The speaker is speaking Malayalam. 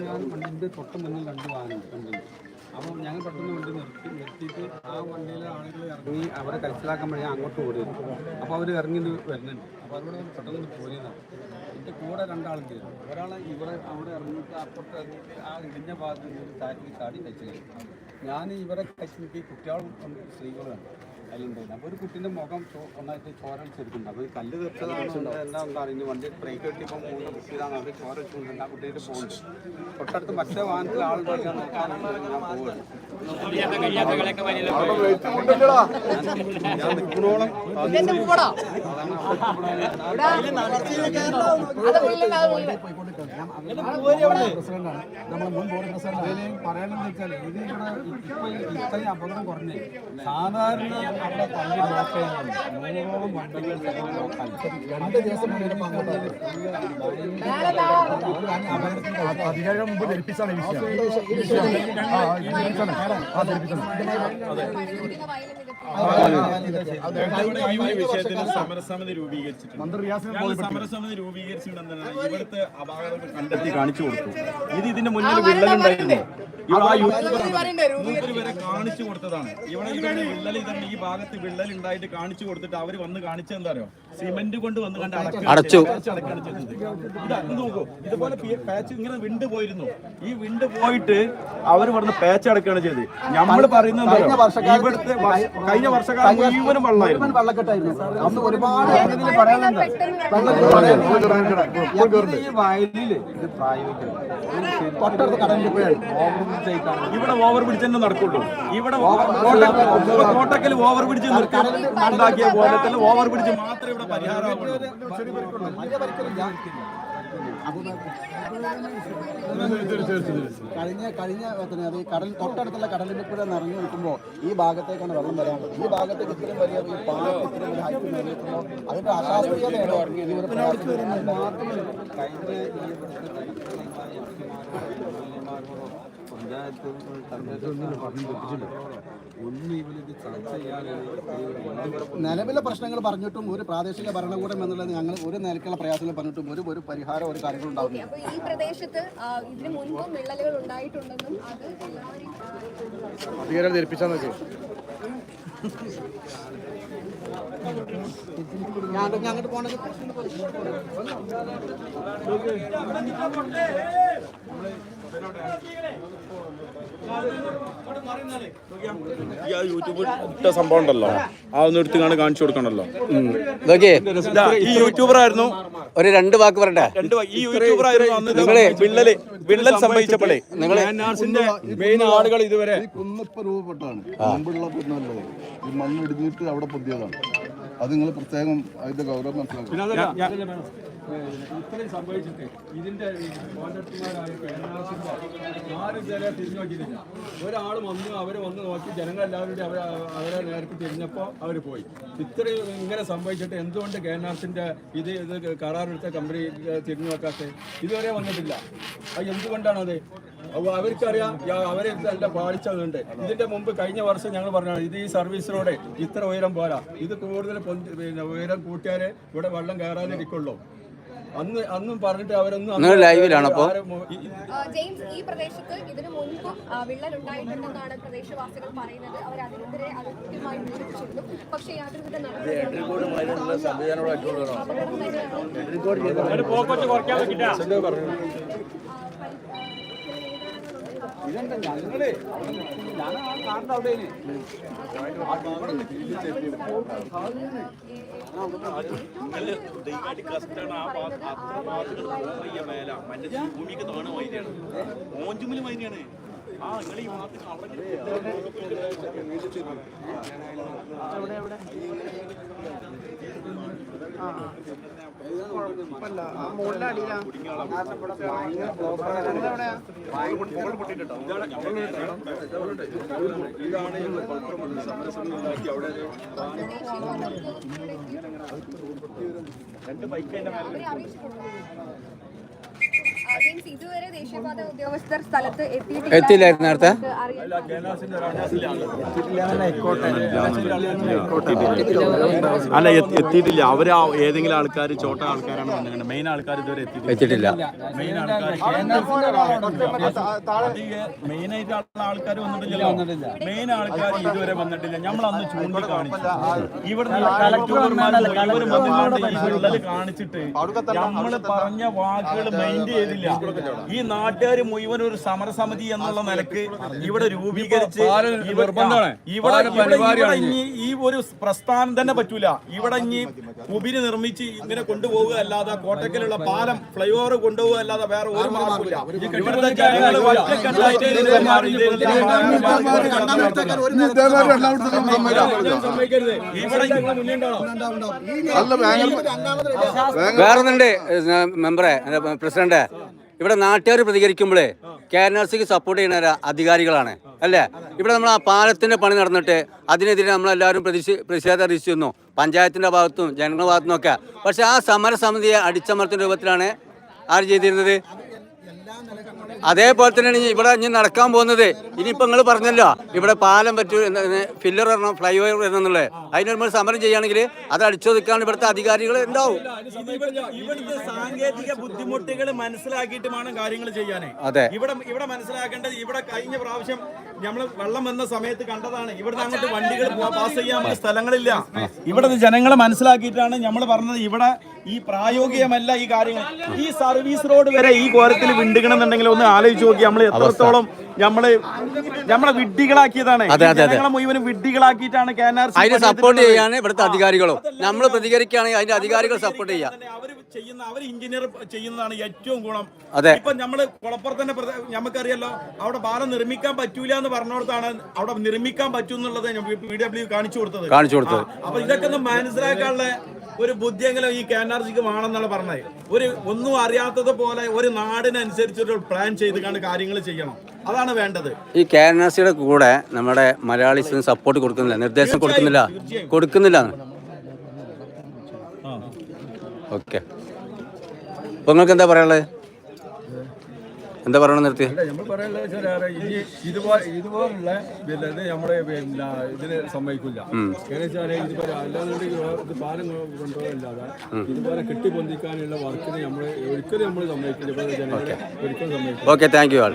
ഞാൻ വണ്ടിന്റെ തൊട്ട് മുന്നിൽ രണ്ട് വാഹനം കണ്ടു അപ്പോൾ ഞങ്ങൾ പെട്ടെന്ന് വണ്ടി നിർത്തി നിർത്തിയിട്ട് ആ വണ്ടിയിലെ ആളുകൾ ഇറങ്ങി അവരെ കരച്ചിലാക്കുമ്പോഴേ അങ്ങോട്ട് ഓടി അപ്പോൾ അവർ ഇറങ്ങി വരുന്നുണ്ട് അപ്പോൾ അവരോട് പെട്ടെന്ന് പോരുന്നതാണ് എന്റെ കൂടെ രണ്ടാളുണ്ട് ഒരാൾ ഇവിടെ അവിടെ ഇറങ്ങിയിട്ട് അപ്പുറത്ത് ഇറങ്ങിയിട്ട് ആ ഇടിഞ്ഞ ഭാഗത്ത് നിന്ന് താറ്റി ചാടി കഴിച്ചു ഞാൻ ഇവരെ കഴിച്ചിട്ട് കുട്ടികളും സ്ത്രീകളും അതിലുണ്ടായിരുന്നു. അപ്പോൾ ഒരു കുട്ടീന്റെ മുഖം ഒന്നായിട്ട് ചോര ചെറുക്കുന്നുണ്ട് അപ്പോൾ കല്ല് തീർച്ചയായിട്ടും എന്താ അറിയുന്നത് വണ്ടി ബ്രേക്ക് കിട്ടിയപ്പോൾ മൂന്ന് കുട്ടിയതാണ് അവർ ചോര വെച്ചുകൊണ്ടുണ്ട് ആ കുട്ടിയുടെ പോകുന്നുണ്ട് തൊട്ടടുത്ത് മറ്റേ വാഹനത്തിൽ ഞാൻ നോക്കാനാണ് ഞാൻ പോവുകയാണ് ഞാൻ നിൽക്കണോളം പ്രസിഡന്റാണ് നമ്മുടെ മുൻ ബോർഡ് പ്രസിഡന്റ് അതിന് പറയണമെന്ന് വെച്ചാൽ ഇത് ഇവിടെ ഇപ്പൊ ഇത്രയും അപകടം കുറഞ്ഞേ സാധാരണ അവിടെ പള്ളി ബ്ലോക്ക് ചെയ്യുന്നുണ്ട് നൂറോളം വണ്ടികൾ രണ്ട് ദിവസം മുമ്പ് ധരിപ്പിച്ചാണ് വിഷയം വിഷയത്തിന് സമരസമിതി രൂപീകരിച്ചിട്ടുണ്ട്. മന്ത്രി റിയാസിനെ ഞങ്ങൾ സമരസമിതി രൂപീകരിച്ചിട്ടുണ്ടെന്നാണ് ഇവിടുത്തെ അപാകതകൾ കണ്ടെത്തി കാണിച്ചു കൊടുത്തു. ഇത് ഇതിന്റെ മുന്നിൽ വിള്ളലുണ്ടായിരുന്നു. ഇവിടെ ആ യൂട്യൂബർ വരെ കാണിച്ചു കൊടുത്തതാണ്. ഇവിടെ ഇതാണ് വിള്ളൽ ഇതാണ് ഈ ഭാഗത്ത് വിള്ളൽ ഉണ്ടായിട്ട് കാണിച്ചു കൊടുത്തിട്ട് അവർ വന്ന് കാണിച്ചത് എന്താ അറിയോ? സിമന്റ് കൊണ്ട് വന്ന് കണ്ട് അടച്ചു. അടക്കാണ് ചെയ്തത്. ഇതാ ഇത് നോക്കൂ ഇതുപോലെ പാച്ച് ഇങ്ങനെ വിണ്ട് പോയിരുന്നു. ഈ വിണ്ട് പോയിട്ട് അവർ ഇവിടുന്ന് പാച്ച് അടക്കാണ് ചെയ്തത്. നമ്മൾ പറയുന്നത്? ഇവിടുത്തെ വർഷ- കഴിഞ്ഞ വർഷക്കാലം മുഴുവനും വെള്ളമായിരുന്നു. വെള്ളക്കെട്ടായിരുന്നു. അന്ന് ഒരുപാട് വയലിൽ ഇത് ഇവിടെ ഓവർ പിടിച്ച് തന്നെ നടക്കുള്ളൂ ഇവിടെ കോട്ട- കോട്ടക്കൽ ഓവർ പിടിച്ച് ഉണ്ടാക്കിയ പോലെ തന്നെ ഓവർ പിടിച്ച് മാത്രമേ ഇവിടെ പരിഹാരം കഴിഞ്ഞ കഴിഞ്ഞ അത് കടൽ തൊട്ടടുത്തുള്ള കടലിന്റെ കൂടെ നിറഞ്ഞു നിൽക്കുമ്പോൾ ഈ ഭാഗത്തേക്കാണ് വെള്ളം വരാൻ ഈ ഭാഗത്തേക്ക് ഇത്രയും വലിയ ഈ പാലം ഇത്രയും വലിയ ഹൈറ്റ് നിലനിൽക്കുമ്പോൾ അതിന്റെ അശാസ്ത്രീയതയാണ് കഴിഞ്ഞ ഈ ഇവിടുത്തെ പരിക്കലിനായ എംപിമാരോടോ പഞ്ചായത്ത് നിലവിലെ പ്രശ്നങ്ങൾ പറഞ്ഞിട്ടും ഒരു പ്രാദേശിക ഭരണകൂടം എന്നുള്ളത് ഞങ്ങൾ ഒരു നിലക്കുള്ള പ്രയാസങ്ങൾ പറഞ്ഞിട്ടും ഒരു ഒരു പരിഹാരം ഒരു കാര്യങ്ങൾ ഉണ്ടാവുന്നില്ല. അപ്പോൾ ഈ പ്രദേശത്ത് ഇതിനു മുൻപും വിള്ളലുകൾ ഉണ്ടായിട്ടുണ്ടെന്നും അത് ധരിപ്പിച്ചാന്ന് ഞാൻ അങ്ങോട്ട് പോകണമെങ്കിൽ ഈ ആ യൂട്യൂബ് ഇട്ട സംഭവം ഉണ്ടല്ലോ. ആ ഒന്ന് എടുത്ത് കാണിച്ചു കൊടുക്കണല്ലോ. നോക്കിയേ ഇതാ, ഈ യൂട്യൂബർ ആയിരുന്നു ഒരു രണ്ട് വാക്ക് പറയട്ടെ? രണ്ട് വ- ഈ യൂട്യൂബർ ആയിരുന്നു അന്ന് ഇത് വിള്ളൽ വിള്ളൽ സംഭവിച്ചപ്പോഴേ. നിങ്ങൾ മെയിൻ ആളുകൾ ഇതുവരെ. ഈ കുന്നിപ്പോ രൂപപ്പെട്ടതാണ്. മുമ്പുള്ള കുന്നല്ലേ? ഈ മണ്ണ് ഇടിഞ്ഞിട്ട് അവിടെ പൊതിയതാണ് അത് നിങ്ങൾ പ്രത്യേകം അതിന്റെ ഗൗരവം മനസ്സിലാക്കണം. ഇത്രയും സംഭവിച്ചിട്ട് ഇതിന്റെ കോൺട്രാക്ടർമാരായ കേരളത്തിന്റെ ആരും ചില തിരിഞ്ഞു നോക്കിയിട്ടില്ല. ഒരാൾ വന്നു അവർ വന്ന് നോക്കി ജനങ്ങൾ എല്ലാവരും കൂടി അവരെ അവരെ നേരത്തെ തിരിഞ്ഞപ്പോൾ അവർ പോയി. ഇത്രയും ഇങ്ങനെ സംഭവിച്ചിട്ട് എന്തുകൊണ്ട് കെ എൻ ആർസിന്റെ ഇത് ഇത് കരാറെടുത്ത കമ്പനി തിരിഞ്ഞു നോക്കാത്ത? ഇതുവരെ വന്നിട്ടില്ല. അത് എന്തുകൊണ്ടാണത്? അവർക്കറിയാം അവരെ എല്ലാം പാലിച്ചതുണ്ട് ഇതിന്റെ മുമ്പ് കഴിഞ്ഞ വർഷം ഞങ്ങൾ പറഞ്ഞാണ് ഇത് ഈ സർവീസിലൂടെ ഇത്ര ഉയരം പോരാ. ഇത് കൂടുതൽ പിന്നെ ഉയരം കൂട്ടിയാലേ ഇവിടെ വെള്ളം കയറാനിരിക്കുള്ളൂ അന്ന് അന്നും പറഞ്ഞിട്ട് അവരൊന്നും ലൈവിലാണോ അപ്പോ? ആരും ഈ- ജെയിംസ് ഈ പ്രദേശത്ത് ഇതിനു മുൻപും വിള്ളൽ ഉണ്ടായിട്ടുണ്ടെന്നാണ് പ്രദേശവാസികൾ പറയുന്നത്. അവർ അതിനെതിരെ അത് കൃത്യമായി നിരൂപിച്ചിരുന്നു പക്ഷേ യാതൊരുവിധ ഇതെന്താ ഞങ്ങളെ? ഞാൻ ആ കാറിന്റെ അവിടെയാണ്. ഭൂമിക്ക് താണ വൈദ്യാണ് മോഞ്ചുമിൽ വൈദ്യാണ് ആ നിങ്ങൾ ഈ ഭാഗത്ത് അവിടെ ഇതാണ് ഈ കൊൽപ്പുറം സമരസമിതി ഉണ്ടാക്കി അവിടെ രണ്ട് ബൈക്ക് എത്തിയില്ലായിരുന്നു നേരത്തെ? അല്ല എത്തി- എത്തിയിട്ടില്ല. അവർ ആ ഏതെങ്കിലും ആൾക്കാർ ചോട്ട ആൾക്കാരാണ് വന്നിട്ടുണ്ട് മെയിൻ ആൾക്കാർ ഇതുവരെ എത്തിയിട്ടില്ല. മെയിൻ ആൾക്കാർ മെയിൻ ആയിട്ടുള്ള ആൾക്കാർ വന്നിട്ടില്ലല്ലോ മെയിൻ ആൾക്കാർ ഇതുവരെ വന്നിട്ടില്ല. നമ്മൾ അന്ന് ചൂണ്ടിക്കാണിച്ചു ഇവിടുന്ന് വിള്ളൽ കാണിച്ചിട്ട് നമ്മൾ പറഞ്ഞ വാക്കുകൾ മൈൻഡ് ചെയ്തില്ല ഈ നാട്ടുകാർ മുഴുവൻ ഒരു സമരസമിതി എന്നുള്ള നിലയ്ക്ക് ഇവിടെ രൂപീകരിച്ച് ഇവിടെ ഇവിടെ ഇനി ഈ ഒരു പ്രസ്ഥാനം തന്നെ പറ്റൂല ഇവിടെ ഇനി കുബിരി നിർമ്മിച്ച് ഇങ്ങനെ കൊണ്ടുപോവുക അല്ലാതെ കോട്ടക്കലുള്ള പാലം ഫ്ലൈ ഓവർ കൊണ്ടുപോവുക അല്ലാതെ വേറെ ഒരു മാർഗമില്ല ഇവിടുത്തെ ജനങ്ങൾ ഇവിടെ വേറൊന്നുണ്ട് മെമ്പറെ പ്രസിഡന്റ് ഇവിടെ നാട്ടുകാർ പ്രതികരിക്കുമ്പോഴേ കെ എൻ ആർ സിക്ക് സപ്പോർട്ട് ചെയ്യുന്ന അധികാരികളാണ് അല്ലേ? ഇവിടെ നമ്മൾ ആ പാലത്തിന്റെ പണി നടന്നിട്ട് അതിനെതിരെ നമ്മളെല്ലാവരും പ്രതിഷേ പ്രതിഷേധം അറിയിച്ചിരുന്നു പഞ്ചായത്തിന്റെ ഭാഗത്തും ജനങ്ങളുടെ ഭാഗത്തുനിന്നൊക്കെ പക്ഷെ ആ സമരസമിതിയെ അടിച്ചമർത്തുന്ന രൂപത്തിലാണ് ആര് ചെയ്തിരുന്നത്? അതേപോലെ തന്നെയാണ് ഇവിടെ ഇനി നടക്കാൻ പോകുന്നത്. ഇനിയിപ്പോൾ നിങ്ങൾ പറഞ്ഞല്ലോ ഇവിടെ പാലം പറ്റൂ ഫില്ലർ വരണം ഫ്ലൈ ഓവർ വരണം എന്നുള്ളത്. അതിന് നമ്മൾ സമരം ചെയ്യുകയാണെങ്കിൽ അത് അടിച്ചൊതുക്കാൻ ഇവിടുത്തെ അധികാരികൾ ഉണ്ടാവും. ഇവിടുത്തെ സാങ്കേതിക ബുദ്ധിമുട്ടുകൾ മനസ്സിലാക്കിയിട്ടുമാണ് കാര്യങ്ങൾ ചെയ്യാനേ. അതെ. ഇവിടെ ഇവിടെ മനസ്സിലാക്കേണ്ടത് ഇവിടെ കഴിഞ്ഞ പ്രാവശ്യം നമ്മൾ വെള്ളം വന്ന സമയത്ത് കണ്ടതാണ്. ഇവിടെ അങ്ങോട്ട് വണ്ടികൾ പാസ് ചെയ്യാൻ സ്ഥലങ്ങളില്ല. ഇവിടുത്തെ ജനങ്ങളെ മനസ്സിലാക്കിയിട്ടാണ് നമ്മൾ പറഞ്ഞത്. ഇവിടെ ഈ പ്രായോഗികമല്ല ഈ കാര്യങ്ങൾ. ഈ സർവീസ് റോഡ് വരെ ഈ കോരത്തിൽ വിണ്ടുകണമെന്നുണ്ടെങ്കിൽ ഒന്ന് ആലോചിച്ച് നോക്കി. നമ്മൾ എത്രത്തോളം നമ്മൾ നമ്മളെ വിഡ്ഢികളാക്കിയതാണ്. ജനങ്ങളെ മുഴുവൻ വിഡ്ഢികളാക്കിയിട്ടാണ് കെ എൻ ആർ അതിന് സപ്പോർട്ട് ചെയ്യാണ് ഇവിടുത്തെ അധികാരികളും. നമ്മൾ പ്രതികരിക്കുകയാണെങ്കിൽ അതിന്റെ അധികാരികൾ സപ്പോർട്ട് ചെയ്യാം. അവർ ചെയ്യുന്ന അവർ എഞ്ചിനീയർ ചെയ്യുന്നതാണ് ഏറ്റവും ഗുണം. അതെ. ഇപ്പൊ നമ്മൾ കുളപ്പുറത്ത് തന്നെ നമുക്കറിയാലോ അവിടെ പാലം നിർമ്മിക്കാൻ പറ്റൂല എന്ന് പറഞ്ഞോടത്താണ് അവിടെ നിർമ്മിക്കാൻ പറ്റൂന്നുള്ളത് പി ഡബ്ല്യു കാണിച്ചു കൊടുത്തത്. കാണിച്ചു കൊടുത്തത്. അപ്പൊ ഇതൊക്കെ ഒന്ന് മനസ്സിലാക്കാനുള്ള ഒരു ബുദ്ധിയെങ്കിലും ഈ കെ എൻ ആർ സിക്ക് വേണമെന്നാണ് പറഞ്ഞത്. ഒരു ഒന്നും അറിയാത്തത് പോലെ ഒരു നാടിനനുസരിച്ച് ഒരു പ്ലാൻ ചെയ്ത് കണ്ട് കാര്യങ്ങൾ ചെയ്യണം. അതാണ് വേണ്ടത്. ഈ കെ ആർ സിയുടെ കൂടെ നമ്മുടെ മലയാളീസിന് സപ്പോർട്ട് കൊടുക്കുന്നില്ല. നിർദ്ദേശം കൊടുക്കുന്നില്ല. കൊടുക്കുന്നില്ല ഓക്കെ നിങ്ങൾക്ക് എന്താ പറയാനുള്ളത്? എന്താ പറയണ നിർത്തി നമ്മൾ പറയാനുള്ളത് വെച്ചാൽ ഏറെ ഇനി ഇതുപോലെ ഇതുപോലുള്ള പിന്നെ ഇത് നമ്മുടെ പിന്നെ ഇതിന് സമ്മതിക്കില്ല. കാരണം വെച്ചാൽ ഇതുപോലെ അല്ലാന്നുണ്ടെങ്കിൽ ഇത് പാലം കൊണ്ടുപോകല്ലാതെ ഇതുപോലെ കെട്ടിപ്പൊന്തിക്കാനുള്ള വർക്കിന് നമ്മൾ ഒരിക്കലും നമ്മൾ സമ്മതിക്കില്ല. ഒരിക്കലും സമ്മതിക്കില്ല. Okay thank you all